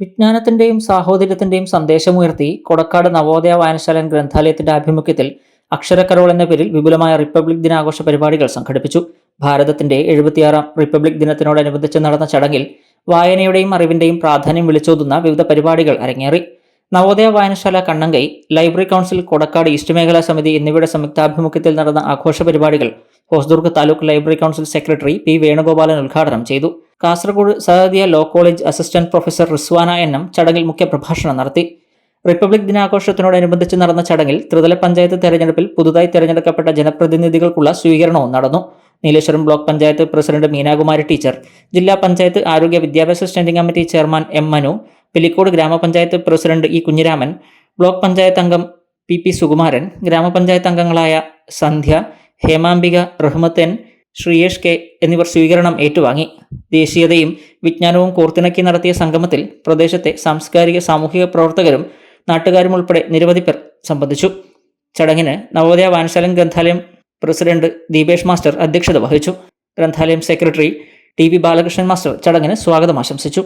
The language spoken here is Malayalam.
വിജ്ഞാനത്തിന്റെയും സാഹോദര്യത്തിന്റെയും സന്ദേശമുയർത്തി കൊടക്കാട് നവോദയ വായനശാലൻ ഗ്രന്ഥാലയത്തിന്റെ ആഭിമുഖ്യത്തിൽ അക്ഷരക്കരോൾ എന്ന പേരിൽ വിപുലമായ റിപ്പബ്ലിക് ദിനാഘോഷ പരിപാടികൾ സംഘടിപ്പിച്ചു. ഭാരതത്തിന്റെ എഴുപത്തിയാറാം റിപ്പബ്ലിക് ദിനത്തിനോടനുബന്ധിച്ച് നടന്ന ചടങ്ങിൽ വായനയുടെയും അറിവിന്റെയും പ്രാധാന്യം വിളിച്ചോതുന്ന വിവിധ പരിപാടികൾ അരങ്ങേറി. നവോദയ വായനശാല Kannankai library council Kodakkad east മേഖലാ സമിതി എന്നിവയുടെ സംയുക്താഭിമുഖ്യത്തിൽ നടന്ന ആഘോഷ പരിപാടികൾ Hosdurg taluk library council secretary P Venugopalan ഉദ്ഘാടനം ചെയ്തു. Kasaragod Sahadiya law college assistant professor Rizwana എന്നും ചടങ്ങിൽ മുഖ്യപ്രഭാഷണം നടത്തി. റിപ്പബ്ലിക് ദിനാഘോഷത്തിനോടനുബന്ധിച്ച് നടന്ന ചടങ്ങിൽ ത്രിതല പഞ്ചായത്ത് തെരഞ്ഞെടുപ്പിൽ പുതുതായി തെരഞ്ഞെടുക്കപ്പെട്ട ജനപ്രതിനിധികൾക്കുള്ള സ്വീകരണവും നടന്നു. Nileshwaram block panchayat president Meenakumari teacher ജില്ലാ പഞ്ചായത്ത് ആരോഗ്യ വിദ്യാഭ്യാസ standing committee chairman M Manu Pilicode grama panchayat president E Kunhiraman block panchayat അംഗം പി പി സുകുമാരൻ ഗ്രാമപഞ്ചായത്ത് അംഗങ്ങളായ സന്ധ്യ ഹേമാംബിക റഹ്മത്തൻ ശ്രീയേഷ് കെ എന്നിവർ സ്വീകരണം ഏറ്റുവാങ്ങി. ദേശീയതയും വിജ്ഞാനവും കോർത്തിണക്കി നടത്തിയ സംഗമത്തിൽ പ്രദേശത്തെ സാംസ്കാരിക സാമൂഹിക പ്രവർത്തകരും നാട്ടുകാരും ഉൾപ്പെടെ നിരവധി പേർ സംബന്ധിച്ചു. ചടങ്ങിന് നവോദയ വാൻശാലം ഗ്രന്ഥാലയം പ്രസിഡന്റ് ദീപേഷ് മാസ്റ്റർ അധ്യക്ഷത വഹിച്ചു. ഗ്രന്ഥാലയം secretary T V Balakrishnan master ചടങ്ങിന് സ്വാഗതം ആശംസിച്ചു.